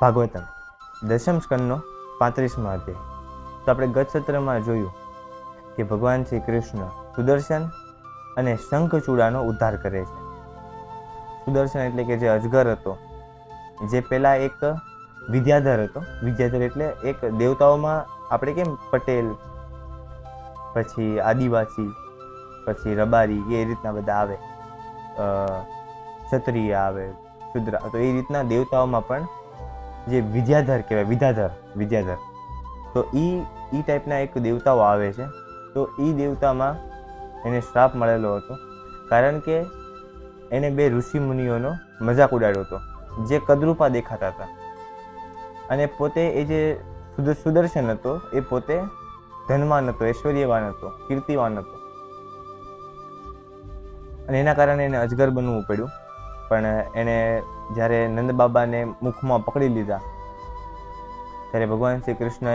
ભાગવતમ, દશમ સ્કંદનો પાંત્રીસમો અધ્યાય. તો આપણે ગત સત્રમાં જોયું કે ભગવાન શ્રી કૃષ્ણ સુદર્શન અને શંખચૂડાનો ઉદ્ધાર કરે છે. સુદર્શન એટલે કે જે અજગર હતો, જે પહેલાં એક વિદ્યાધર હતો. વિદ્યાધર એટલે એક દેવતાઓમાં આપણે કેમ પટેલ, પછી આદિવાસી, પછી રબારી, એ રીતના બધા આવે. ક્ષત્રિય આવે, શુદ્ર, તો એ રીતના દેવતાઓમાં પણ જે વિદ્યાધર કહેવાય, વિદ્યાધર વિદ્યાધર. તો એ એ ટાઈપના એક દેવતાઓ આવે છે. તો એ દેવતામાં એને શ્રાપ મળેલો હતો. કારણ કે એને બે ઋષિ મુનિઓનો મજાક ઉડાડ્યો હતો, જે કદરૂપા દેખાતા હતા. અને પોતે એ જે સુદ- સુદર્શન હતો, એ પોતે ધનવાન હતો, ઐશ્વર્યવાન હતો, કીર્તિવાન હતો. અને એના કારણે એને અજગર બનવું પડ્યું. પણ એણે જ્યારે નંદબાબાને મુખમાં પકડી લીધા, ત્યારે ભગવાન શ્રી કૃષ્ણએ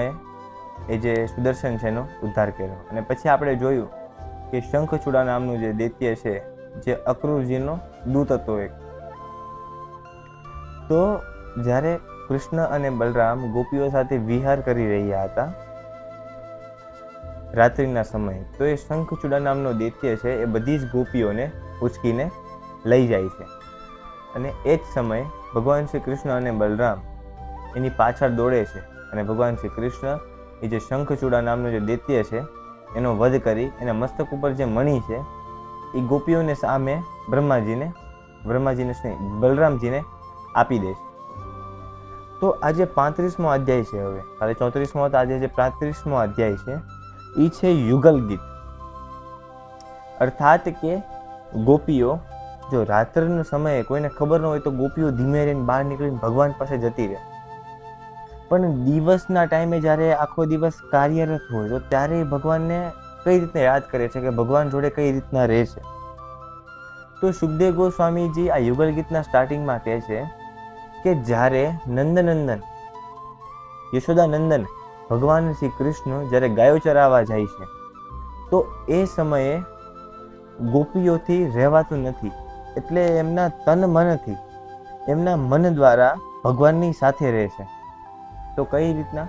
એ જે સુદર્શન છે એનો ઉદ્ધાર કર્યો. અને પછી આપણે જોયું કે શંખચૂડા નામનું જે દૈત્ય છે, જે અક્રૂરજીનો દૂત હતો એક. તો જ્યારે કૃષ્ણ અને બલરામ ગોપીઓ સાથે વિહાર કરી રહ્યા હતા રાત્રિના સમયે, તો એ શંખચૂડા નામનો દૈત્ય છે એ બધી જ ગોપીઓને ઉચકીને લઈ જાય છે. અને એ જ સમયે ભગવાન શ્રી કૃષ્ણ અને બલરામ એની પાછળ દોડે છે અને ભગવાન શ્રી કૃષ્ણ એ જે શંખચૂડા નામનો જે દૈત્ય છે, એનો વધ કરી, એના મસ્તક ઉપર જે મણી છે, એ ગોપીઓને સામે બ્રહ્માજીને બ્રહ્માજીને નહીં બલરામજીને આપી દે છે. તો આજે પાંત્રીસમો અધ્યાય છે હવે. કાલે ચોત્રીસમો હતો, આજે જે પાંત્રીસમો અધ્યાય છે એ છે યુગલ ગીત. અર્થાત કે ગોપીઓ જો રાત્રિનો સમયે કોઈને ખબર ન હોય તો ગોપીઓ ધીમે રહીને બહાર નીકળીને ભગવાન પાસે જતી રહે. પણ દિવસના ટાઈમે જ્યારે આખો દિવસ કાર્યરત હોય તો ત્યારે ભગવાનને કઈ રીતે યાદ કરે છે કે ભગવાન જોડે કઈ રીતના રહે છે? તો સુખદેવ ગોસ્વામીજી આ યુગલ ગીતના સ્ટાર્ટિંગમાં કહે છે કે જ્યારે નંદનંદન યશોદા નંદન ભગવાન શ્રી કૃષ્ણ જ્યારે ગાયો ચરાવવા જાય છે, તો એ સમયે ગોપીઓથી રહેવાતું નથી. એટલે એમના તન મનથી, એમના મન દ્વારા ભગવાનની સાથે રહે છે. તો કઈ રીતના?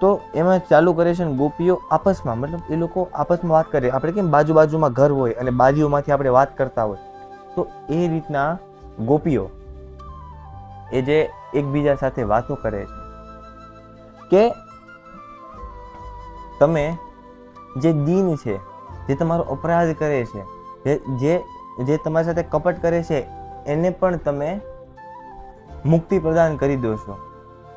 તો એમાં ચાલુ કરે છે ને ગોપીઓ આપસમાં, મતલબ એ લોકો આપસમાં વાત કરે. આપણે કેમ બાજુ બાજુમાં ઘર હોય અને બાજુમાંથી આપણે વાત કરતા હોય? તો એ રીતના ગોપીઓ એ જે એકબીજા સાથે વાતો કરે છે. કે તમે જે દીન છે, જે તમારો અપરાધ કરે છે જે જે તમારી સાથે કપટ કરે છે, એને પણ તમે મુક્તિ પ્રદાન કરી દો છો.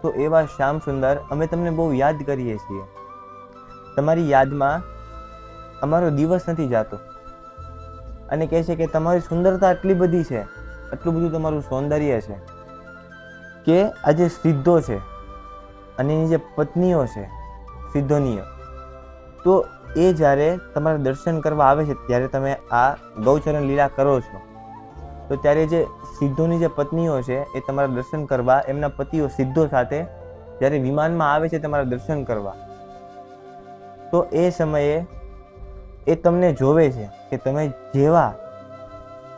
તો એવા શ્યામ સુંદર અમે તમને બહુ યાદ કરીએ છીએ. તમારી યાદમાં અમારો દિવસ નથી જાતો. અને કહે છે કે તમારી સુંદરતા આટલી બધી છે, આટલું બધું તમારું સૌંદર્ય છે, કે આ જે સિદ્ધો છે, અને એની જે પત્નીઓ છે સિદ્ધોનીય તો એ જ્યારે તમારા દર્શન કરવા આવે છે, ત્યારે તમે આ ગૌચરણ લીલા કરો છો. તો ત્યારે જે સિદ્ધોની જે પત્નીઓ છે, એ તમારા દર્શન કરવા, એમના પતિઓ સિદ્ધો સાથે જ્યારે વિમાનમાં આવે છે, તમારા દર્શન કરવા. તો એ સમયે એ તમને જોવે છે કે તમે જેવા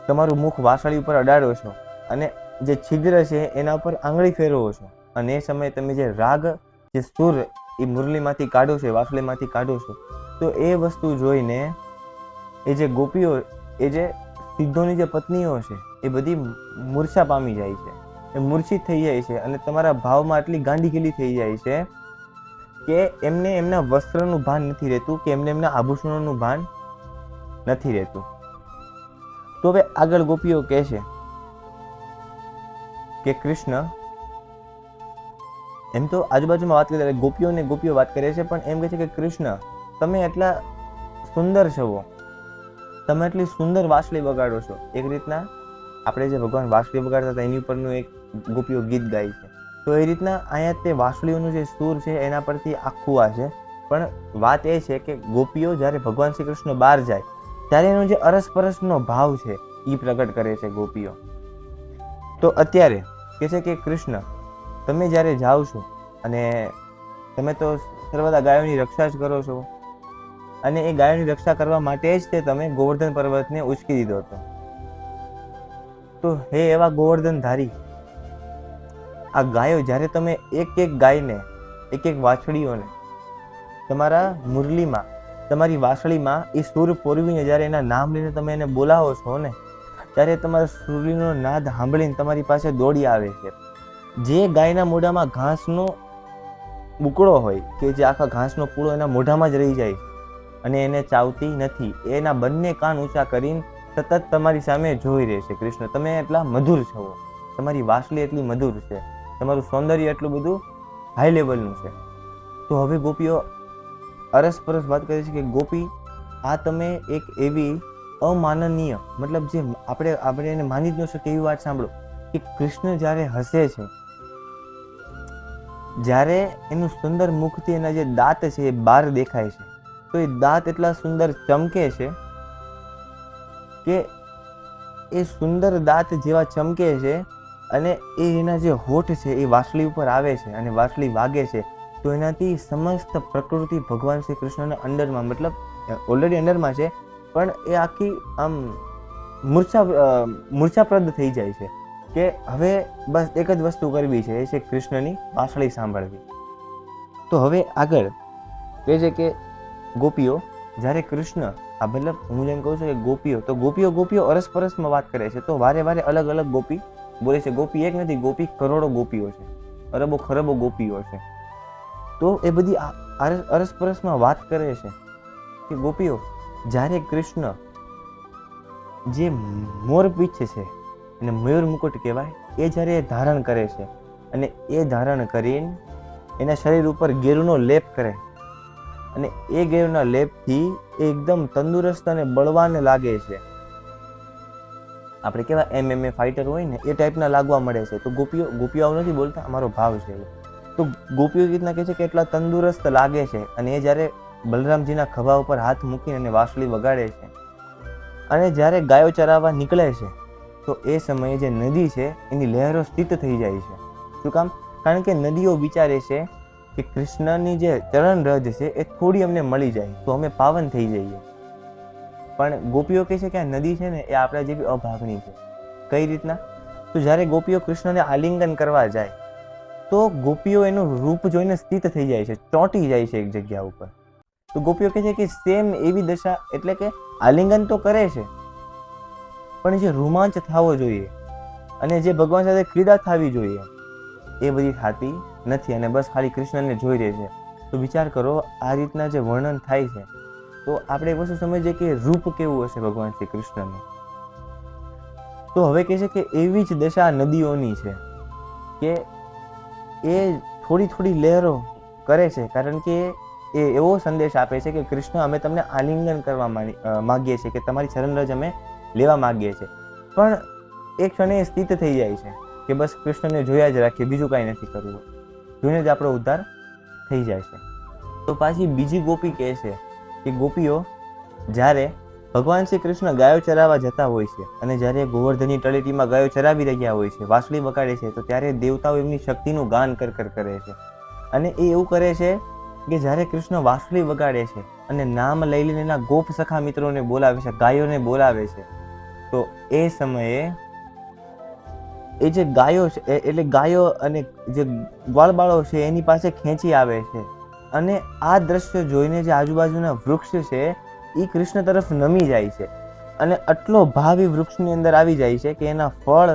તમારું મુખ વાસળી ઉપર અડાડો છો અને જે છિદ્ર છે, એના ઉપર આંગળી ફેરવો છો. અને એ સમયે તમે જે રાગ, જે સુર એ મુરલીમાંથી કાઢો છે વાસળીમાંથી કાઢો છું. તો એ વસ્તુ જોઈને એ જે ગોપીઓ, એ જે સિદ્ધોની જે પત્નીઓ છે, એ બધી મૂર્છા પામી જાય છે. એ મૂર્છિત થઈ જાય છે અને તમારા ભાવમાં આટલી ગાંડીગીલી થઈ જાય છે કે એમને એમના વસ્ત્રનું ભાન નથી રહેતું, કે એમને એમના આભૂષણોનું ભાન નથી રહેતું. તો હવે આગળ ગોપીઓ કહે છે કે કૃષ્ણ એમ તો આજુબાજુમાં વાત કરી ગોપીઓ ને ગોપીઓ વાત કરે છે, પણ એમ કહે છે કે કૃષ્ણ, તમે એટલા સુંદર છો. તમે એટલી સુંદર વાંસળી વગાડો છો. એક રીતના આપણે જે ભગવાન વાંસળી વગાડતા હતા, એની ઉપરનું એક ગોપીઓ ગીત ગાય છે. તો એ રીતના અહીંયા તે વાંસળીઓનું જે સૂર છે, એના પરથી આખું આ છે. પણ વાત એ છે કે ગોપીઓ જ્યારે ભગવાન શ્રી કૃષ્ણ બહાર જાય, ત્યારે એનો જે અરસપરસનો ભાવ છે એ પ્રગટ કરે છે ગોપીઓ. તો અત્યારે કે છે કે કૃષ્ણ તમે જ્યારે જાઓ છો અને તમે તો સર્વદા ગાયોની રક્ષા જ કરો છો, અને એ ગાયોની રક્ષા કરવા માટે જ તે તમે ગોવર્ધન પર્વતને ઉચકી દીધો હતો. તો હે એવા ગોવર્ધન ધારી આ ગાયો જ્યારે તમે એક એક ગાયને, એક એક વાછડીઓને, તમારા મુરલીમાં, તમારી વાસળીમાં એ સુર પોરવીને જ્યારે એના નામ લઈને તમે એને બોલાવો છો ને, ત્યારે તમારા સૂર્યનો નાદ સાંભળીને તમારી પાસે દોડી આવે છે. જે ગાયના મોઢામાં ઘાસનો બુકડો હોય કે જે આખા ઘાસનો પૂળો એના મોઢામાં જ રહી જાય અને એને ચાવતી નથી, એના બંને કાન ઊંચા કરીને સતત તમારી સામે જોઈ રહેશે. કૃષ્ણ, તમે એટલા મધુર છો. તમારી વાસલી એટલી મધુર છે. તમારું સૌંદર્ય એટલું બધું હાઈ લેવલનું છે. તો હવે ગોપીઓ અરસપરસ વાત કરે છે કે ગોપી, આ તમે એક એવી અમાનનીય, મતલબ જે આપણે આપણે એને માની જ ન શકીએ એવી વાત સાંભળો કે કૃષ્ણ જ્યારે હસે છે જ્યારે એનું સુંદર મુખથી એના જે દાંત છે એ બહાર દેખાય છે, તો એ દાંત એટલા સુંદર ચમકે છે કે એ સુંદર દાંત જેવા ચમકે છે અને એ એના જે હોઠ છે એ વાસળી ઉપર આવે છે અને વાસળી વાગે છે, તો એનાથી સમસ્ત પ્રકૃતિ ભગવાન શ્રી કૃષ્ણના અંડરમાં મતલબ ઓલરેડી અંડરમાં છે, પણ એ આખી, આમ, મૂર્છા મૂર્છાપ્રદ થઈ જાય છે. કે હવે બસ એક જ વસ્તુ કરવી છે, એ છે કૃષ્ણની વાસળી સાંભળવી. તો હવે આગળ કહે છે કે, ગોપીઓ, જ્યારે કૃષ્ણ, આ મતલબ હું જેમ કહું છું કે ગોપીઓ, તો ગોપીઓ ગોપીઓ અરસપરસમાં વાત કરે છે. તો વારે વારે અલગ અલગ ગોપી બોલે છે, ગોપી એક નથી, ગોપી કરોડો ગોપીઓ છે, અરબો ખરબો ગોપીઓ છે. તો એ બધી અરસપરસમાં વાત કરે છે કે ગોપીઓ, જ્યારે કૃષ્ણ જે મોરપીછ છે એને મયુર મુકુટ કહેવાય, એ જ્યારે એ ધારણ કરે છે અને એ ધારણ કરીને એના શરીર ઉપર ગેરુનો લેપ કરે. અને એ ગેરુના લેપથી એ એકદમ તંદુરસ્ત અને બળવાન લાગે છે. આપણે કેવા એમએમએ ફાઇટર હોય ને, એ ટાઈપના લાગવા મળે છે. તો ગોપીઓ ગોપીઓ આવું નથી બોલતા, અમારો ભાવ છે તો ગોપીઓ રીતના કહે છે કે એટલા તંદુરસ્ત લાગે છે. અને એ જ્યારે બલરામજીના ખભા ઉપર હાથ મૂકીને વાસળી વાંસળી વગાડે છે અને જ્યારે ગાયો ચરાવવા નીકળે છે તો એ સમયે જે નદી છે, એની લહેરો સ્થિત થઈ જાય છે. શું કામ? કારણ કે નદીઓ વિચારે છે કે કૃષ્ણની જે ચરણ રજ છે, એ થોડી અમને મળી જાય, તો અમે પાવન થઈ જઈએ. પણ ગોપીઓ કહે છે કે આ નદી છે ને, એ આપણા જેવી અભાગણી છે. કઈ રીતના? તો જ્યારે ગોપીઓ કૃષ્ણને આલિંગન કરવા જાય, તો ગોપીઓ એનું રૂપ જોઈને સ્થિત થઈ જાય છે, ચોંટી જાય છે એક જગ્યા ઉપર. તો ગોપીઓ કહે છે કે સેમ એવી દશા, એટલે કે આલિંગન તો કરે છે પણ જે રોમાંચ થવો જોઈએ અને જે ભગવાન સાથે ક્રીડા થવી જોઈએ, એ બધી થતી નથી અને બસ ખાલી કૃષ્ણને જોઈ રહે છે. તો વિચાર કરો, આ રીતના જે વર્ણન થાય છે, તો આપણે એ વસ્તુ સમજીએ કે રૂપ કેવું હશે ભગવાન શ્રી કૃષ્ણનું? તો હવે કહે છે કે એવી જ દશા નદીઓની છે કે એ થોડી થોડી લહેરો કરે છે, કારણ કે એ એવો સંદેશ આપે છે કે કૃષ્ણ અમે તમને આલિંગન કરવા માગીએ છીએ કે તમારી ચરણરજ અમે લેવા માગીએ છીએ પણ એક ક્ષણે સ્થિત થઈ જાય છે કે બસ કૃષ્ણને જોયા જ રાખીએ, બીજું કાંઈ નથી કરવું જોઈને જ આપણો ઉદ્ધાર થઈ જાય છે. તો પાછી બીજી ગોપી કહે છે કે, ગોપીઓ, જ્યારે ભગવાન શ્રી કૃષ્ણ ગાયો ચરાવવા જતા હોય છે અને જ્યારે ગોવર્ધનની તળેટીમાં ગાયો ચરાવી રહ્યા હોય છે, વાંસળી વગાડે છે, તો ત્યારે દેવતાઓ એમની શક્તિનું ગાન કર કરે છે. અને એ એવું કરે છે કે જ્યારે કૃષ્ણ વાંસળી વગાડે છે અને નામ લઈ લઈને એના ગોપ સખા મિત્રોને બોલાવે છે, ગાયોને બોલાવે છે તો એ સમયે એ જે ગાયો છે એટલે ગાયો અને જે ગ્વાલબાળો છે, એની પાસે ખેંચી આવે છે. અને આ દ્રશ્ય જોઈને જે આજુબાજુના વૃક્ષ છે, એ કૃષ્ણ તરફ નમી જાય છે. અને આટલો ભાવ એ વૃક્ષની અંદર આવી જાય છે કે એના ફળ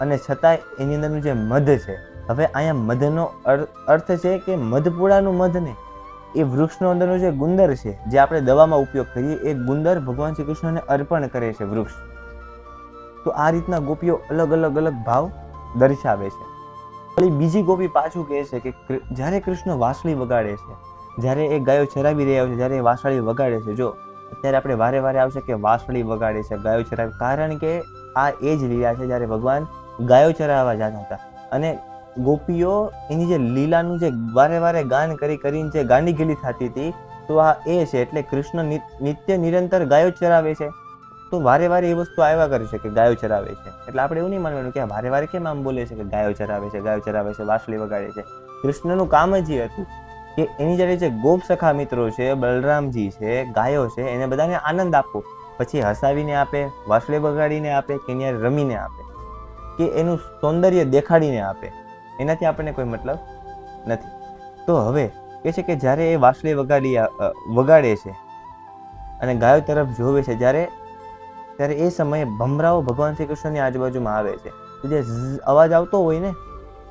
અને છતાંય એની અંદરનું જે મધ છે. હવે અહીંયા મધનો અર- અર્થ છે કે મધપુડાનું મધ ને. એ વૃક્ષનો અંદરનો જે ગુંદર છે, જે આપણે દવામાં ઉપયોગ કરીએ, એ ગુંદર ભગવાન શ્રી કૃષ્ણને અર્પણ કરે છે વૃક્ષ. તો આ રીતના ગોપીઓ અલગ અલગ અલગ ભાવ દર્શાવે છે. વળી બીજી ગોપી પાછું કહે છે કે જ્યારે કૃષ્ણ વાંસળી વગાડે છે, જ્યારે એ ગાયો ચરાવી રહ્યા હોય છે, જ્યારે એ વાંસળી વગાડે છે, જો, અત્યારે આપણે વારે વારે આવશે કે વાંસળી વગાડે છે, ગાયો ચરાવી, કારણ કે આ એ જ લીલા છે જ્યારે ભગવાન ગાયો ચરાવવા જતા હતા. અને ગોપીઓ એની જે લીલાનું જે વારે વારે ગાન કરી કરીને જે ગાંડી ગીલી થતી હતી, તો આ એ છે, એટલે કૃષ્ણ નિત્ય નિરંતર ગાયો ચરાવે છે. તો વારે વારે એ વસ્તુ આવ્યા કરે છે કે ગાયો ચરાવે છે. એટલે આપણે એવું નહીં માનવાનું કે વારે વારે કેમ આમ બોલે છે કે ગાયો ચરાવે છે, ગાયો ચરાવે છે, વાંસળી વગાડે છે. કૃષ્ણનું કામ જ એ હતું કે એની જ્યારે જે ગોપ સખા મિત્રો છે, બલરામજી છે, ગાયો છે, એને બધાને આનંદ આપવો. પછી હસાવીને આપે, વાંસળી વગાડીને આપે કે ત્યાં રમીને આપે. કે એનું સૌંદર્ય દેખાડીને આપે. એનાથી આપણને કોઈ મતલબ નથી. તો હવે કે છે કે જ્યારે એ વાંસળી વગાડી વગાડે છે અને ગાયો તરફ જોવે છે, જ્યારે ત્યારે એ સમયે ભમરાઓ ભગવાન શ્રી કૃષ્ણની આજુબાજુમાં આવે છે. જે અવાજ આવતો હોય ને,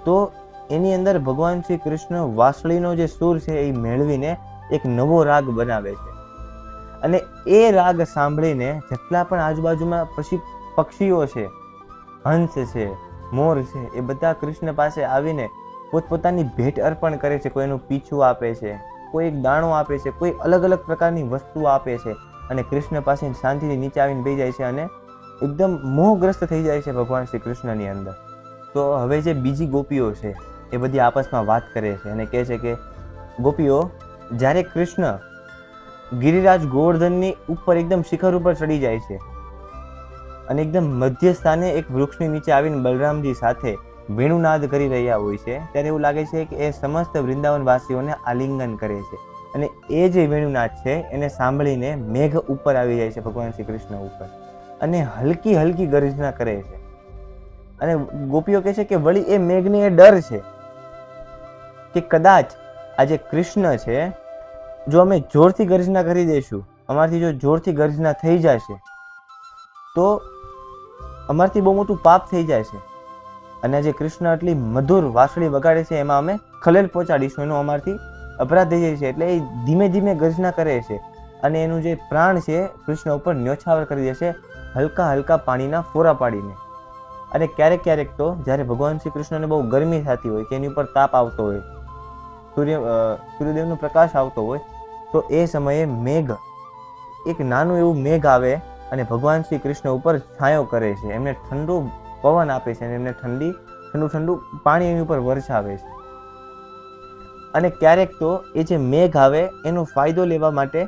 તો એની અંદર ભગવાન શ્રી કૃષ્ણ વાંસળીનો જે સૂર છે એ મેળવીને એક નવો રાગ બનાવે છે. અને એ રાગ સાંભળીને જેટલા પણ આજુબાજુમાં પછી પક્ષીઓ છે, હંસ છે, મોર છે, એ બધા કૃષ્ણ પાસે આવીને પોતપોતાની ભેટ અર્પણ કરે છે કોઈ એનું પીછું આપે છે, કોઈ એક દાણો આપે છે, કોઈ અલગ અલગ પ્રકારની વસ્તુ આપે છે. અને કૃષ્ણ પાસે શાંતિથી નીચે આવીને બેસી જાય છે અને એકદમ મોહગ્રસ્ત થઈ જાય છે ભગવાન શ્રી કૃષ્ણની અંદર. તો હવે જે બીજી ગોપીઓ છે, એ બધી આપસમાં વાત કરે છે અને કહે છે કે, ગોપીઓ, જ્યારે કૃષ્ણ ગિરિરાજ ગોવર્ધનની ઉપર એકદમ શિખર ઉપર ચડી જાય છે અને એકદમ મધ્ય સ્થાને એક વૃક્ષની નીચે આવીને બલરામજી સાથે વેણુનાદ કરી રહ્યા હોય છે, ત્યારે એવું લાગે છે કે એ સમસ્ત વૃંદાવનવાસીઓને આલિંગન કરે છે. અને એ જે વેણુનાદ છે, એને સાંભળીને મેઘ ઉપર આવી જાય છે ભગવાન શ્રી કૃષ્ણ ઉપર. અને હલકી હલકી ગર્જના કરે છે. અને ગોપીઓ કહે છે કે વળી એ મેઘને એ ડર છે કે કદાચ આ જે કૃષ્ણ છે, જો અમે જોરથી ગર્જના કરી દઈશું, અમારથી જો જોરથી ગર્જના થઈ જશે, તો અમારથી બહુ મોટું પાપ થઈ જાય છે અને જે કૃષ્ણ આટલી મધુર વાંસળી વગાડે છે, એમાં અમે ખલેલ પહોંચાડીશું, એનું અમારથી અપરાધ થઈ જાય છે એટલે એ ધીમે ધીમે ગર્જના કરે છે. અને એનું જે પ્રાણ છે, કૃષ્ણ ઉપર ન્યોછાવર કરી દેશે હલકા હલકા પાણીના ફોરા પાડીને. અને ક્યારેક ક્યારેક તો જ્યારે ભગવાન શ્રી કૃષ્ણને બહુ ગરમી થતી હોય કે એની ઉપર તાપ આવતો હોય, સૂર્ય સૂર્યદેવનો પ્રકાશ આવતો હોય, તો એ સમયે મેઘ, એક નાનું એવું મેઘ આવે અને ભગવાન શ્રી કૃષ્ણ ઉપર છાંયો કરે છે. એમને ઠંડુ પવન આપે છે અને એમને ઠંડી, ઠંડુ ઠંડુ પાણી એની ઉપર વરસાવે છે. અને ક્યારેક તો એ જે મેઘ આવે એનો ફાયદો લેવા માટે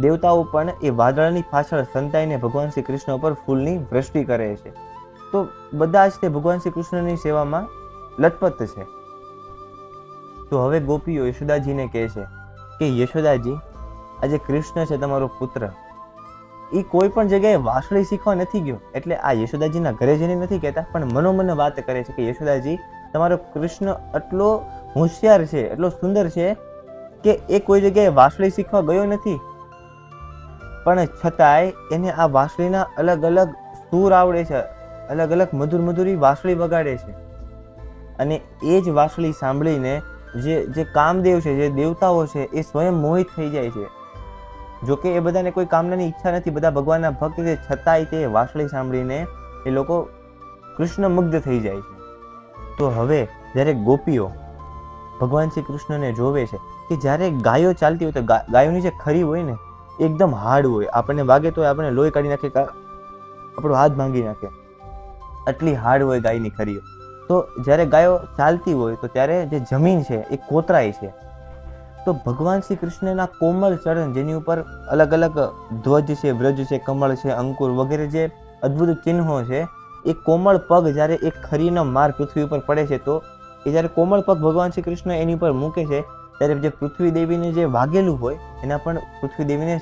દેવતાઓ પણ એ વાદળની પાછળ સંતાઈને ભગવાન શ્રી કૃષ્ણ ઉપર ફૂલની વૃષ્ટિ કરે છે. તો બધા જ તે ભગવાન શ્રી કૃષ્ણની સેવામાં લથપથ છે. તો હવે ગોપીઓ યશોદાજીને કહે છે કે, યશોદાજી, આજે કૃષ્ણ છે તમારો પુત્ર. એ કોઈ પણ જગ્યાએ વાસળી શીખવા નથી ગયો. એટલે આ યશોદાજીના ઘરે જઈને નથી કહેતા, પણ મનોમન વાત કરે છે કે, યશોદાજી, તમારો કૃષ્ણ આટલો હોશિયાર છે, એટલો સુંદર છે કે એ કોઈ જગ્યાએ વાંસળી શીખવા ગયો નથી. પણ છતાંય એને આ વાંસળીના અલગ અલગ સૂર આવડે છે, અલગ અલગ મધુર મધુરી વાંસળી વગાડે છે. અને એ જ વાંસળી સાંભળીને જે જે કામદેવ છે, જે દેવતાઓ છે, એ સ્વયં મોહિત થઈ જાય છે. જોકે એ બધાને કોઈ કામનાની ઈચ્છા નથી, બધા ભગવાનના ભક્ત છે, છતાંય તે વાંસળી સાંભળીને એ લોકો કૃષ્ણ મુગ્ધ થઈ જાય છે. તો હવે, જ્યારે ગોપીઓ ભગવાન શ્રી કૃષ્ણને જોવે છે કે જ્યારે ગાયો ચાલતી હોય તો ગાયોની જે ખરી હોય ને એકદમ હાર્ડ હોય. આપણને વાગે તો આપણે લોહી કાઢી નાખે આપણો હાથ ભાંગી નાખે. આટલી હાર્ડ હોય ગાયની ખરી. તો જ્યારે ગાયો ચાલતી હોય તો ત્યારે જે જમીન છે એ કોતરાય છે. તો ભગવાન શ્રી કૃષ્ણના કોમળ ચરણ જેની ઉપર અલગ અલગ ધ્વજ છે, વ્રજ છે, કમળ છે, અંકુર વગેરે જે અદ્ભુત ચિહ્નો છે, એ કોમળ પગ જ્યારે એક ખરીનો માર પૃથ્વી ઉપર પડે છે તો એ જ્યારે કોમળ પગ ભગવાન શ્રી કૃષ્ણ એની ઉપર મૂકે છે, ત્યારે જે પૃથ્વી દેવીને જે વાગેલું હોય, એના પણ પૃથ્વી દેવીને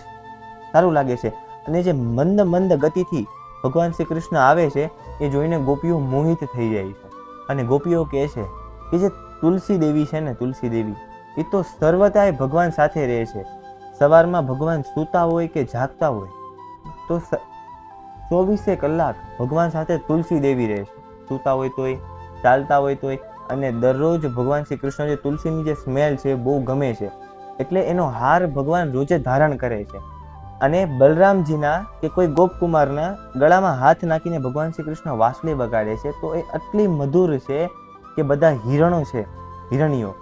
સારું લાગે છે. અને જે મંદ મંદ ગતિથી ભગવાન શ્રી કૃષ્ણ આવે છે, એ જોઈને ગોપીઓ મોહિત થઈ જાય છે. અને ગોપીઓ કહે છે કે જે તુલસી દેવી છે ને તુલસી દેવી એ તો સર્વતાય ભગવાન સાથે રહે છે. સવારમાં ભગવાન સૂતા હોય કે જાગતા હોય, તો ચોવીસે કલાક ભગવાન સાથે તુલસી દેવી રહે છે. સૂતા હોય તોય, ચાલતા હોય તોય અને દરરોજ ભગવાન શ્રી કૃષ્ણ જે તુલસીની જે સ્મેલ છે બહુ ગમે છે. એટલે એનો હાર ભગવાન રોજે ધારણ કરે છે. અને બલરામજીના કે કોઈ ગોપકુમારના ગળામાં હાથ નાખીને ભગવાન શ્રી કૃષ્ણ વાંસળી વગાડે છે, તો એ આટલી મધુર છે કે બધા હિરણો છે, હિરણીઓ.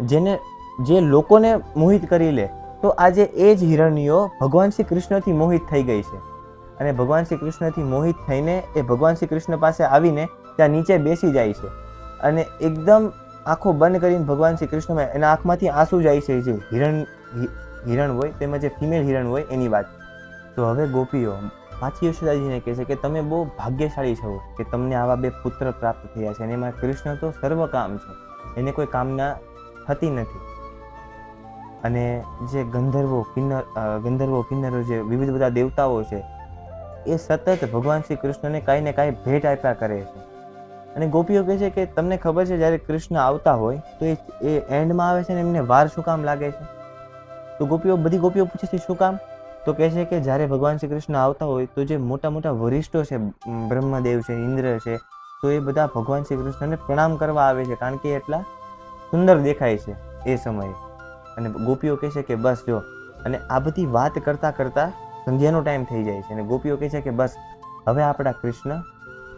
જેને જે લોકોને મોહિત કરી લે, તો આજે એ જ હિરણીઓ ભગવાન શ્રી કૃષ્ણથી મોહિત થઈ ગઈ છે. અને ભગવાન શ્રી કૃષ્ણથી મોહિત થઈને એ ભગવાન શ્રી કૃષ્ણ પાસે આવીને ત્યાં નીચે બેસી જાય છે. અને એકદમ આંખો બંધ કરીને ભગવાન શ્રી કૃષ્ણમાં એના આંખમાંથી આંસુ જાય છે, જે હિરણ હિરણ હોય તેમાં જે ફિમેલ હિરણ હોય એની વાત. તો હવે ગોપીઓ, પાછી યશોદાજીને કહે છે કે તમે બહુ ભાગ્યશાળી છો કે તમને આવા બે પુત્ર પ્રાપ્ત થયા છે અને એમાં કૃષ્ણ તો સર્વ કામ છે. એને કોઈ કામના થતી નથી. અને જે ગંધર્વો, કિન્નર ગંધર્વો, કિન્નરો જે વિવિધ બધા દેવતાઓ છે, એ સતત ભગવાન શ્રી કૃષ્ણને કાંઈ ને કાંઈ ભેટ આપ્યા કરે છે. અને ગોપીઓ કહે છે કે તમને ખબર છે જ્યારે કૃષ્ણ આવતા હોય, તો એ એ એન્ડમાં આવે છે ને એમને વાર શું કામ લાગે છે? તો ગોપીઓ બધી ગોપીઓ પૂછે છે, શું કામ? તો કહે છે કે જ્યારે ભગવાન શ્રી કૃષ્ણ આવતા હોય, તો જે મોટા મોટા વરિષ્ઠો છે બ્રહ્મદેવ છે, ઇન્દ્ર છે, તો એ બધા ભગવાન શ્રી કૃષ્ણને પ્રણામ કરવા આવે છે, કારણ કે એટલા સુંદર દેખાય છે એ સમયે. અને ગોપીઓ કહે છે કે, બસ જો. અને આ બધી વાત કરતાં કરતાં સંધ્યાનો ટાઈમ થઈ જાય છે અને ગોપીઓ કહે છે કે, બસ, હવે આપણા કૃષ્ણ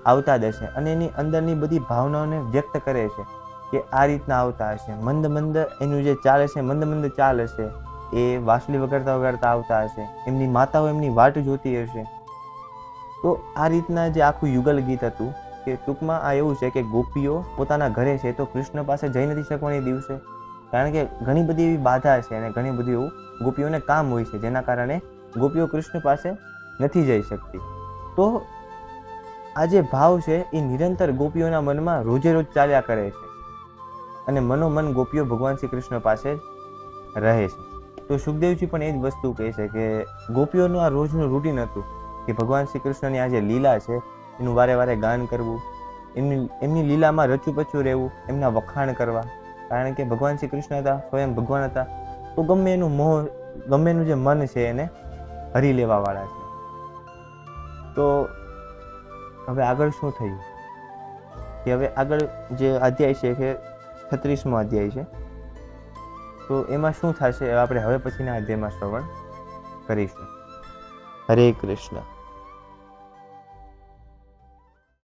આવતા હશે અને એની અંદરની બધી ભાવનાઓને વ્યક્ત કરે છે કે આ રીતના આવતા હશે. મંદ મંદ એનું જે ચાલ હશે, મંદ મંદ ચાલ હશે, એ વાસલી વગાડતા વગાડતા આવતા હશે, એમની માતાઓ એમની વાટ જોતી હશે. તો આ રીતના જે આખું યુગલ ગીત હતું કે ટૂંકમાં આ એવું છે કે ગોપીઓ પોતાના ઘરે છે તો કૃષ્ણ પાસે જઈ નથી શકવાની દિવસે. કારણ કે ઘણી બધી એવી બાધા છે અને ઘણી બધી એવું ગોપીઓને કામ હોય છે, જેના કારણે ગોપીઓ કૃષ્ણ પાસે નથી જઈ શકતી. તો આ જે ભાવ છે એ નિરંતર ગોપીઓના મનમાં રોજે રોજ ચાલ્યા કરે છે. અને મનોમન ગોપીઓ ભગવાન શ્રી કૃષ્ણ પાસે જ રહે છે. તો સુખદેવજી પણ એ જ વસ્તુ કહે છે કે ગોપીઓનું આ રોજનું રૂટીન હતું કે ભગવાન શ્રી કૃષ્ણની આ જે લીલા છે, એનું વારે વારે ગાન કરવું, એમની એમની લીલામાં રચુપચું રહેવું, એમના વખાણ કરવા. કારણ કે ભગવાન શ્રી કૃષ્ણ હતા, સ્વયં ભગવાન હતા, તો ગમે એનું મોહ, ગમે એનું જે મન છે એને હરી લેવાવાળા છે. તો હવે આગળ શું થયું? કે હવે આગળ જે અધ્યાય છે કે છત્રીસમો અધ્યાય છે, તો એમાં શું થશે આપણે હવે પછીના અધ્યાયમાં શ્રવણ કરીશું. હરે કૃષ્ણ.